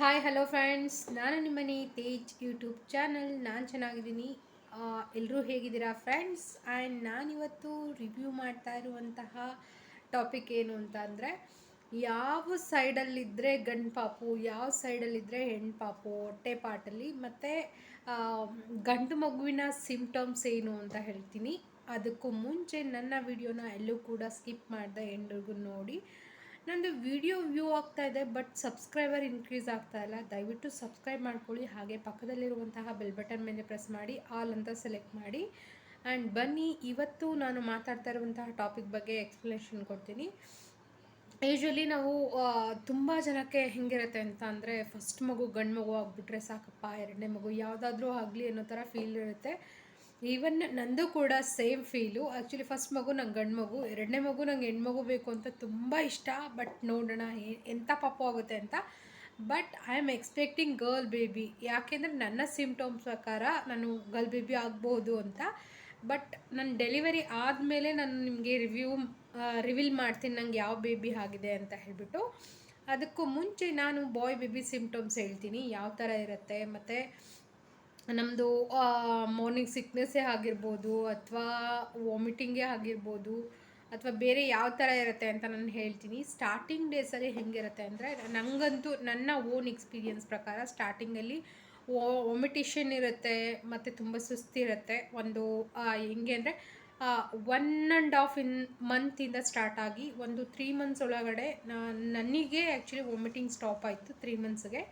Hi hello friends ನಾನು ನಿಮ್ಮನೆ Tej YouTube channel ನಾನು ಚೆನ್ನಾಗಿದ್ದೀನಿ. ಎಲ್ಲರೂ ಹೇಗಿದ್ದೀರಾ ಫ್ರೆಂಡ್ಸ್ ಆ್ಯಂಡ್ ನಾನಿವತ್ತು ರಿವ್ಯೂ ಮಾಡ್ತಾ ಇರುವಂತಹ ಟಾಪಿಕ್ ಏನು ಅಂತ ಅಂದರೆ, ಯಾವ ಸೈಡಲ್ಲಿದ್ದರೆ ಗಂಡು ಪಾಪು, ಯಾವ ಸೈಡಲ್ಲಿದ್ದರೆ ಹೆಣ್ಣು ಪಾಪು, ಹೊಟ್ಟೆ ಪಾಟಲ್ಲಿ ಮತ್ತು ಗಂಡು ಮಗುವಿನ ಸಿಂಪ್ಟಮ್ಸ್ ಏನು ಅಂತ ಹೇಳ್ತೀನಿ. ಅದಕ್ಕೂ ಮುಂಚೆ ನನ್ನ ವಿಡಿಯೋನ ಎಲ್ಲೂ ಕೂಡ ಸ್ಕಿಪ್ ಮಾಡಿದೆ ಎಂಡ್ರಿಗೂ ನೋಡಿ. ನಂದು ವಿಡಿಯೋ ವ್ಯೂ ಆಗ್ತಾ ಇದೆ ಬಟ್ ಸಬ್ಸ್ಕ್ರೈಬರ್ ಇನ್ಕ್ರೀಸ್ ಆಗ್ತಾ ಇಲ್ಲ. ದಯವಿಟ್ಟು ಸಬ್ಸ್ಕ್ರೈಬ್ ಮಾಡ್ಕೊಳ್ಳಿ. ಹಾಗೆ ಪಕ್ಕದಲ್ಲಿರುವಂತಹ ಬೆಲ್ ಬಟನ್ ಮೇಲೆ ಪ್ರೆಸ್ ಮಾಡಿ ಆಲ್ ಅಂತ ಸೆಲೆಕ್ಟ್ ಮಾಡಿ. ಆ್ಯಂಡ್ ಬನ್ನಿ, ಇವತ್ತು ನಾನು ಮಾತಾಡ್ತಾ ಇರುವಂತಹ ಟಾಪಿಕ್ ಬಗ್ಗೆ ಎಕ್ಸ್ಪ್ಲನೇಷನ್ ಕೊಡ್ತೀನಿ. ಯೂಶ್ವಲಿ ನಾವು ತುಂಬ ಜನಕ್ಕೆ ಹೆಂಗಿರುತ್ತೆ ಅಂತ ಅಂದರೆ ಫಸ್ಟ್ ಮಗು ಗಂಡು ಮಗು ಆಗಿಬಿಟ್ರೆ ಸಾಕಪ್ಪ, ಎರಡನೇ ಮಗು ಯಾವುದಾದ್ರೂ ಆಗಲಿ ಅನ್ನೋ ಥರ ಫೀಲ್ ಇರುತ್ತೆ. ಈವನ್ ನಂದು ಕೂಡ ಸೇಮ್ ಫೀಲು ಆ್ಯಕ್ಚುಲಿ ಫಸ್ಟ್ ಮಗು ನಂಗೆ ಗಂಡು ಮಗು, ಎರಡನೇ ಮಗು ನಂಗೆ ಹೆಣ್ಮಗು ಬೇಕು ಅಂತ ತುಂಬ ಇಷ್ಟ. ಬಟ್ ನೋಡೋಣ ಎಂಥ ಪಾಪ ಆಗುತ್ತೆ ಅಂತ. But I am expecting girl baby ಯಾಕೆಂದರೆ ನನ್ನ ಸಿಂಪ್ಟಮ್ಸ್ ಪ್ರಕಾರ ನಾನು ಗರ್ಲ್ ಬೇಬಿ ಆಗ್ಬೋದು ಅಂತ. ಬಟ್ ನನ್ನ ಡೆಲಿವರಿ ಆದಮೇಲೆ ನಾನು ನಿಮಗೆ ರಿವ್ಯೂ ರಿವೀಲ್ ಮಾಡ್ತೀನಿ ನಂಗೆ ಯಾವ ಬೇಬಿ ಆಗಿದೆ ಅಂತ ಹೇಳಿಬಿಟ್ಟು. ಅದಕ್ಕೂ ಮುಂಚೆ ನಾನು ಬಾಯ್ ಬೇಬಿ ಸಿಂಪ್ಟಮ್ಸ್ ಹೇಳ್ತೀನಿ. ಯಾವ ಥರ ಇರುತ್ತೆ? ಮತ್ತು ನಮ್ಮದು ಮಾರ್ನಿಂಗ್ ಸಿಕ್ನೆಸ್ಸೇ ಆಗಿರ್ಬೋದು ಅಥವಾ ವಾಮಿಟಿಂಗೇ ಆಗಿರ್ಬೋದು ಅಥವಾ ಬೇರೆ ಯಾವ ಥರ ಇರುತ್ತೆ ಅಂತ ನಾನು ಹೇಳ್ತೀನಿ. ಸ್ಟಾರ್ಟಿಂಗ್ ಡೇಸಲ್ಲಿ ಹೆಂಗಿರುತ್ತೆ ಅಂದರೆ ನನಗಂತೂ ನನ್ನ ಓನ್ ಎಕ್ಸ್ಪೀರಿಯನ್ಸ್ ಪ್ರಕಾರ ಸ್ಟಾರ್ಟಿಂಗಲ್ಲಿ ವಾಮಿಟೇಷನ್ ಇರುತ್ತೆ ಮತ್ತು ತುಂಬ ಸುಸ್ತಿರುತ್ತೆ ಒಂದು ಹೆಂಗೆ ಅಂದರೆ ಒನ್ ಆ್ಯಂಡ್ ಹಾಫ್ ಇನ್ ಮಂತಿಂದ ಸ್ಟಾರ್ಟ್ ಆಗಿ ಒಂದು ತ್ರೀ ಮಂತ್ಸ್ ಒಳಗಡೆ ನನಗೆ ಆ್ಯಕ್ಚುಲಿ ವಾಮಿಟಿಂಗ್ ಸ್ಟಾಪ್ ಆಯಿತು ತ್ರೀ ಮಂತ್ಸ್ಗೆ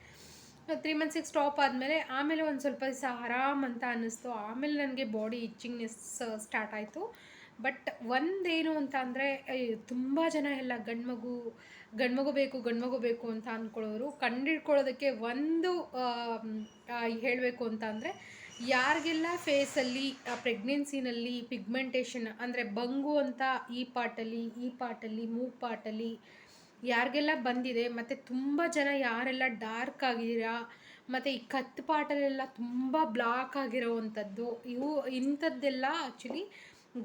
ತ್ರೀ ಮಂತ್ಸಿಗೆ ಸ್ಟಾಪ್ ಆದಮೇಲೆ ಆಮೇಲೆ ಒಂದು ಸ್ವಲ್ಪ ದಿವಸ ಆರಾಮ್ ಅಂತ ಅನ್ನಿಸ್ತು. ಆಮೇಲೆ ನನಗೆ ಬಾಡಿ ಇಚ್ಚಿಂಗ್ನೆಸ್ ಸ್ಟಾರ್ಟ್ ಆಯಿತು. ಬಟ್ ಒಂದೇನು ಅಂತ ಅಂದರೆ ತುಂಬ ಜನ ಎಲ್ಲ ಗಂಡ್ಮಗು ಗಂಡ್ಮಗು ಬೇಕು ಗಂಡ್ಮಗು ಬೇಕು ಅಂತ ಅಂದ್ಕೊಳ್ಳೋರು ಕಂಡಿಡ್ಕೊಳ್ಳೋದಕ್ಕೆ ಒಂದು ಹೇಳಬೇಕು ಅಂತ ಅಂದರೆ, ಯಾರಿಗೆಲ್ಲ ಫೇಸಲ್ಲಿ ಪ್ರೆಗ್ನೆನ್ಸಿನಲ್ಲಿ ಪಿಗ್ಮೆಂಟೇಷನ್ ಅಂದರೆ ಬಂಗು ಅಂತ ಈ ಪಾಟಲ್ಲಿ ಈ ಪಾಟಲ್ಲಿ, ಮೂಗ್ ಪಾಟಲ್ಲಿ ಯಾರಿಗೆಲ್ಲ ಬಂದಿದೆ, ಮತ್ತು ತುಂಬ ಜನ ಯಾರೆಲ್ಲ ಡಾರ್ಕ್ ಆಗಿದ್ದೀರಾ, ಮತ್ತು ಈ ಕತ್ತು ಪಾಟಲೆಲ್ಲ ತುಂಬ ಬ್ಲಾಕ್ ಆಗಿರೋವಂಥದ್ದು, ಇವು ಇಂಥದ್ದೆಲ್ಲ ಆ್ಯಕ್ಚುಲಿ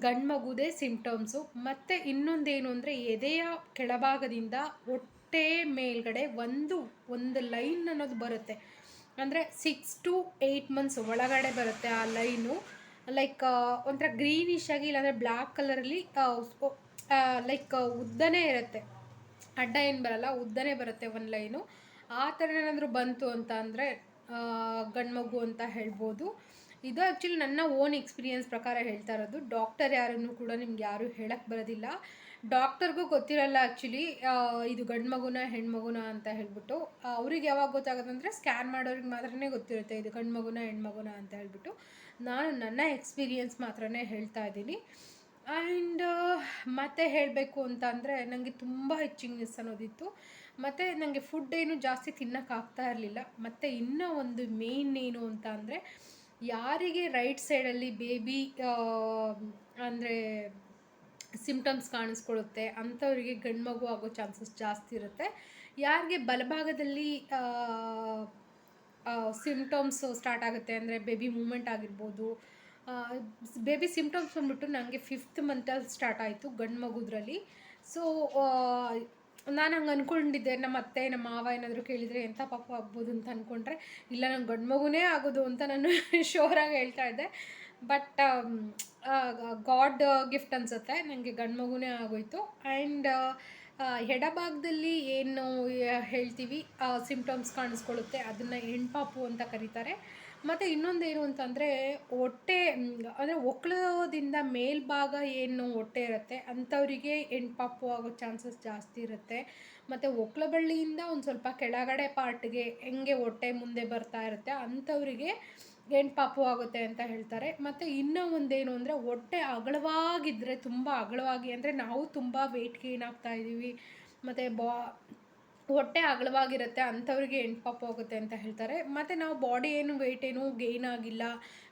ಗಂಡು ಮಗುದೇ ಸಿಂಪ್ಟಮ್ಸು ಮತ್ತು ಇನ್ನೊಂದೇನು ಅಂದರೆ ಎದೆಯ ಕೆಳಭಾಗದಿಂದ ಹೊಟ್ಟೆ ಮೇಲ್ಗಡೆ ಒಂದು ಒಂದು ಲೈನ್ ಅನ್ನೋದು ಬರುತ್ತೆ. ಅಂದರೆ ಸಿಕ್ಸ್ ಟು ಏಯ್ಟ್ ಮಂತ್ಸ್ ಒಳಗಡೆ ಬರುತ್ತೆ ಆ ಲೈನು ಲೈಕ್ ಒಂಥರ ಗ್ರೀನಿಶ್ ಆಗಿ ಇಲ್ಲಾಂದರೆ ಬ್ಲ್ಯಾಕ್ ಕಲರಲ್ಲಿ ಲೈಕ್ ಉದ್ದನೇ ಇರುತ್ತೆ. ಅಡ್ಡ ಏನು ಬರಲ್ಲ, ಉದ್ದನೇ ಬರುತ್ತೆ ಒಂದು ಲೈನು ಆ ಥರ ಏನಾದರೂ ಬಂತು ಅಂತ ಅಂದರೆ ಗಂಡು ಮಗು ಅಂತ ಹೇಳ್ಬೋದು. ಇದು ಆ್ಯಕ್ಚುಲಿ ನನ್ನ ಓನ್ ಎಕ್ಸ್ಪೀರಿಯೆನ್ಸ್ ಪ್ರಕಾರ ಹೇಳ್ತಾ ಇರೋದು. ಡಾಕ್ಟರ್ ಯಾರನ್ನು ಕೂಡ ನಿಮ್ಗೆ ಯಾರೂ ಹೇಳಕ್ಕೆ ಬರೋದಿಲ್ಲ. ಡಾಕ್ಟರ್ಗೂ ಗೊತ್ತಿರಲ್ಲ ಆ್ಯಕ್ಚುಲಿ ಇದು ಗಂಡು ಮಗುನ ಹೆಣ್ಮಗುನ ಅಂತ ಹೇಳ್ಬಿಟ್ಟು. ಅವ್ರಿಗೆ ಯಾವಾಗ ಗೊತ್ತಾಗುತ್ತೆ ಅಂದರೆ ಸ್ಕ್ಯಾನ್ ಮಾಡೋರಿಗೆ ಮಾತ್ರನೇ ಗೊತ್ತಿರುತ್ತೆ ಇದು ಗಂಡು ಮಗುನ ಹೆಣ್ಮಗುನ ಅಂತ ಹೇಳ್ಬಿಟ್ಟು. ನಾನು ನನ್ನ ಎಕ್ಸ್ಪೀರಿಯೆನ್ಸ್ ಮಾತ್ರನೇ ಹೇಳ್ತಾ ಇದ್ದೀನಿ. ಆ್ಯಂಡ್ ಮತ್ತೆ ಹೇಳಬೇಕು ಅಂತ ಅಂದರೆ ನನಗೆ ತುಂಬ ಹೆಚ್ಚಿಂಗ್ನೆಸ್ ಅನ್ನೋದಿತ್ತು. ಮತ್ತು ನನಗೆ ಫುಡ್ ಏನು ಜಾಸ್ತಿ ತಿನ್ನೋಕ್ಕಾಗ್ತಾ ಇರಲಿಲ್ಲ. ಮತ್ತು ಇನ್ನೂ ಒಂದು ಮೇಯ್ನ್ ಏನು ಅಂತ ಅಂದರೆ ಯಾರಿಗೆ ರೈಟ್ ಸೈಡಲ್ಲಿ ಬೇಬಿ ಅಂದರೆ ಸಿಮ್ಟಮ್ಸ್ ಕಾಣಿಸ್ಕೊಳ್ಳುತ್ತೆ ಅಂಥವರಿಗೆ ಗಂಡು ಮಗು ಆಗೋ ಚಾನ್ಸಸ್ ಜಾಸ್ತಿ ಇರುತ್ತೆ. ಯಾರಿಗೆ ಬಲಭಾಗದಲ್ಲಿ ಸಿಂಪ್ಟಮ್ಸ್ ಸ್ಟಾರ್ಟ್ ಆಗುತ್ತೆ ಅಂದರೆ ಬೇಬಿ ಮೂಮೆಂಟ್ ಆಗಿರ್ಬೋದು ಬೇಬಿ ಸಿಂಪ್ಟಮ್ಸ್ ಬಂದ್ಬಿಟ್ಟು ನನಗೆ ಫಿಫ್ತ್ ಮಂತಲ್ಲಿ ಸ್ಟಾರ್ಟ್ ಆಯಿತು ಗಂಡು ಮಗುದ್ರಲ್ಲಿ. ಸೊ ನಾನು ಹಂಗೆ ಅಂದ್ಕೊಂಡಿದ್ದೆ ನಮ್ಮ ಅತ್ತೆ, ನಮ್ಮ ಮಾವ ಏನಾದರೂ ಕೇಳಿದರೆ ಎಂಥ ಪಾಪ ಆಗ್ಬೋದು ಅಂತ ಅಂದ್ಕೊಂಡ್ರೆ ಇಲ್ಲ ನಂಗೆ ಗಂಡು ಮಗುನೇ ಆಗೋದು ಅಂತ ನಾನು ಶೋರಾಗಿ ಹೇಳ್ತಾ ಇದ್ದೆ. ಬಟ್ ಗಾಡ್ ಗಿಫ್ಟ್ ಅನಿಸುತ್ತೆ ನನಗೆ ಗಂಡು ಮಗುನೇ ಆಗೋಯ್ತು. ಆ್ಯಂಡ್ ಎಡಭಾಗದಲ್ಲಿ ಏನು ಹೇಳ್ತೀವಿ ಸಿಂಪ್ಟಮ್ಸ್ ಕಾಣಿಸ್ಕೊಳ್ಳುತ್ತೆ, ಅದನ್ನು ಹೆಣ್ಪಾಪು ಅಂತ ಕರೀತಾರೆ. ಮತ್ತು ಇನ್ನೊಂದೇನು ಅಂತಂದರೆ ಹೊಟ್ಟೆ, ಅಂದರೆ ಒಕ್ಕಲದಿಂದ ಮೇಲ್ಭಾಗ ಏನು ಹೊಟ್ಟೆ ಇರುತ್ತೆ, ಅಂಥವರಿಗೆ ಹೆಣ್ಪಾಪು ಆಗೋ ಚಾನ್ಸಸ್ ಜಾಸ್ತಿ ಇರುತ್ತೆ. ಮತ್ತು ಒಕ್ಕಲ ಬಳ್ಳಿಯಿಂದ ಒಂದು ಸ್ವಲ್ಪ ಕೆಳಗಡೆ ಪಾರ್ಟ್ಗೆ ಹೆಂಗೆ ಹೊಟ್ಟೆ ಮುಂದೆ ಬರ್ತಾ ಇರುತ್ತೆ, ಅಂಥವರಿಗೆ ಪಾಪು ಆಗುತ್ತೆ ಅಂತ ಹೇಳ್ತಾರೆ. ಮತ್ತು ಇನ್ನೂ ಒಂದೇನು ಅಂದರೆ ಹೊಟ್ಟೆ ಅಗಲವಾಗಿದ್ದರೆ ತುಂಬ ಅಗಲವಾಗಿ ಅಂದರೆ ನಾವು ತುಂಬ ವೆಯ್ಟ್ ಗೇನ್ ಆಗ್ತಾ ಇದ್ದೀವಿ ಮತ್ತು ಬಾ ಹೊಟ್ಟೆ ಅಗಲವಾಗಿರುತ್ತೆ, ಅಂಥವ್ರಿಗೆ ಹೆಣ್ಪಾಪು ಆಗುತ್ತೆ ಅಂತ ಹೇಳ್ತಾರೆ. ಮತ್ತು ನಾವು ಬಾಡಿ ಏನು ವೆಯ್ಟ್ ಏನು ಗೇನ್ ಆಗಿಲ್ಲ,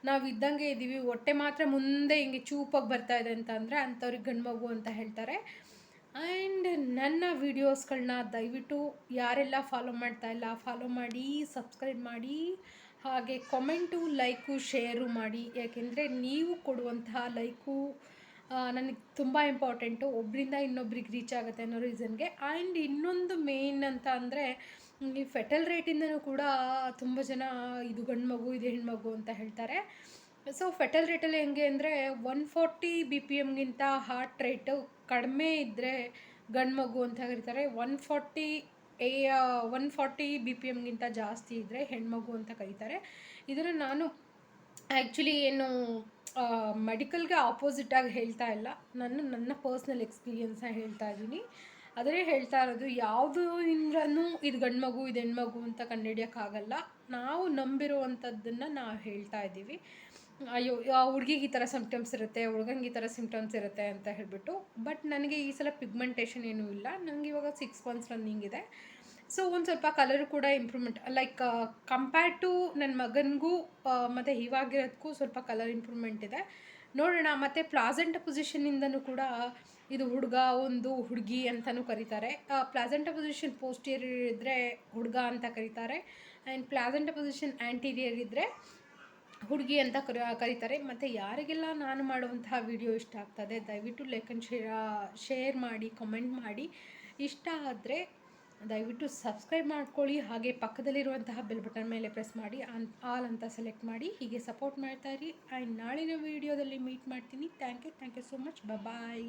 ನಾವು ಇದ್ದಂಗೆ ಇದ್ದೀವಿ ಹೊಟ್ಟೆ ಮಾತ್ರ ಮುಂದೆ ಹಿಂಗೆ ಚೂಪಾಗಿ ಬರ್ತಾ ಇದೆ ಅಂತ ಅಂದರೆ ಅಂಥವ್ರಿಗೆ ಗಂಡು ಮಗು ಅಂತ ಹೇಳ್ತಾರೆ. ಆ್ಯಂಡ್ ನನ್ನ ವೀಡಿಯೋಸ್ಗಳನ್ನ ದಯವಿಟ್ಟು ಯಾರೆಲ್ಲ ಫಾಲೋ ಮಾಡ್ತಾ ಇಲ್ಲ ಫಾಲೋ ಮಾಡಿ ಸಬ್ಸ್ಕ್ರೈಬ್ ಮಾಡಿ, ಹಾಗೆ ಕಾಮೆಂಟು ಲೈಕು ಶೇರು ಮಾಡಿ. ಯಾಕೆಂದರೆ ನೀವು ಕೊಡುವಂತಹ ಲೈಕು ನನಗೆ ತುಂಬ ಇಂಪಾರ್ಟೆಂಟು ಒಬ್ಬರಿಂದ ಇನ್ನೊಬ್ರಿಗೆ ರೀಚ್ ಆಗುತ್ತೆ ಅನ್ನೋ ರೀಸನ್ಗೆ ಆ್ಯಂಡ್ ಇನ್ನೊಂದು ಮೇಯ್ನ್ ಅಂತ ಅಂದರೆ, ಈ ಫೆಟಲ್ ರೇಟಿಂದನೂ ಕೂಡ ತುಂಬ ಜನ ಇದು ಗಂಡು ಮಗು, ಇದು ಹೆಣ್ಮಗು ಅಂತ ಹೇಳ್ತಾರೆ. ಸೊ ಫೆಟಲ್ ರೇಟಲ್ಲಿ ಹೆಂಗೆ ಅಂದರೆ ಒನ್ ಫಾರ್ಟಿ ಬಿ ಪಿ ಎಮ್ಗಿಂತ ಹಾರ್ಟ್ ರೇಟು ಕಡಿಮೆ ಇದ್ದರೆ ಗಂಡು ಮಗು ಅಂತ ಕರೀತಾರೆ. One forty uh one forty B P ಎಮ್ಗಿಂತ ಜಾಸ್ತಿ ಇದ್ದರೆ ಹೆಣ್ಮಗು ಅಂತ ಕರೀತಾರೆ. ಇದನ್ನು ನಾನು ಆ್ಯಕ್ಚುಲಿ ಏನು ಮೆಡಿಕಲ್ಗೆ ಆಪೋಸಿಟಾಗಿ ಹೇಳ್ತಾ ಇಲ್ಲ. ನಾನು ನನ್ನ ಪರ್ಸ್ನಲ್ ಎಕ್ಸ್ಪೀರಿಯೆನ್ಸ್ನ ಹೇಳ್ತಾ ಇದ್ದೀನಿ. ಆದರೆ ಹೇಳ್ತಾ ಇರೋದು, ಯಾವುದು ಇಂದ್ರೂ ಇದು ಗಂಡು ಮಗು, ಇದು ಹೆಣ್ಮಗು ಅಂತ ಕಂಡುಹಿಡಿಯೋಕ್ಕಾಗಲ್ಲ ನಾವು ನಂಬಿರುವಂಥದ್ದನ್ನು ನಾವು ಹೇಳ್ತಾ ಇದ್ದೀವಿ. ಅಯ್ಯೋ, ಆ ಹುಡುಗಿಗೆ ಈ ಥರ ಸಿಂಪ್ಟಮ್ಸ್ ಇರುತ್ತೆ ಹುಡ್ಗಂಗೆ ಈ ಥರ ಸಿಂಪ್ಟಮ್ಸ್ ಇರುತ್ತೆ ಅಂತ ಹೇಳಿಬಿಟ್ಟು. ಬಟ್ ನನಗೆ ಈ ಸಲ ಪಿಗ್ಮೆಂಟೇಷನ್ ಏನೂ ಇಲ್ಲ. ನನಗೆ ಇವಾಗ ಸಿಕ್ಸ್ ಮಂತ್ಸ್ ರನ್ನಿಂಗ್ ಇದೆ. ಸೊ ಒಂದು ಸ್ವಲ್ಪ ಕಲರು ಕೂಡ ಇಂಪ್ರೂವ್ಮೆಂಟ್ ಲೈಕ್ ಕಂಪೇರ್ ಟು ನನ್ನ ಮಗನಿಗೂ ಮತ್ತು ಇವಾಗಿರೋದಕ್ಕೂ ಸ್ವಲ್ಪ ಕಲರ್ ಇಂಪ್ರೂವ್ಮೆಂಟ್ ಇದೆ. ನೋಡೋಣ, ಮತ್ತು ಪ್ಲಾಸೆಂಟ್ ಪೊಸಿಷನಿಂದನೂ ಕೂಡ ಇದು ಹುಡುಗ ಒಂದು ಹುಡುಗಿ ಅಂತಲೂ ಕರೀತಾರೆ. ಪ್ಲಾಸೆಂಟ ಪೊಸಿಷನ್ ಪೋಸ್ಟೀರಿಯರ್ ಇದ್ದರೆ ಹುಡುಗ ಅಂತ ಕರೀತಾರೆ. ಆ್ಯಂಡ್ ಪ್ಲಾಸೆಂಟ ಪೊಸಿಷನ್ ಆ್ಯಂಟೀರಿಯರ್ ಇದ್ದರೆ ಹುಡುಗಿ ಅಂತ ಕರ, ಕರೀತಾರೆ. ಮತ್ತು ಯಾರಿಗೆಲ್ಲ ನಾನು ಮಾಡುವಂತಹ ವಿಡಿಯೋ ಇಷ್ಟ ಆಗ್ತದೆ, ದಯವಿಟ್ಟು ಲೈಕ್ ಆ್ಯಂಡ್ ಶೇರ್ ಶೇರ್ ಮಾಡಿ ಕಮೆಂಟ್ ಮಾಡಿ. ಇಷ್ಟ ಆದರೆ ದಯವಿಟ್ಟು ಸಬ್ಸ್ಕ್ರೈಬ್ ಮಾಡ್ಕೊಳ್ಳಿ. ಹಾಗೆ ಪಕ್ಕದಲ್ಲಿರುವಂತಹ ಬೆಲ್ ಬಟನ್ ಮೇಲೆ ಪ್ರೆಸ್ ಮಾಡಿ ಅನ್ ಆಲ್ ಅಂತ ಸೆಲೆಕ್ಟ್ ಮಾಡಿ, ಹೀಗೆ ಸಪೋರ್ಟ್ ಮಾಡ್ತಾ ಇರಿ. ಆ್ಯಂಡ್ ನಾಳಿನ ವೀಡಿಯೋದಲ್ಲಿ ಮೀಟ್ ಮಾಡ್ತೀನಿ. Thank you thank you so much bye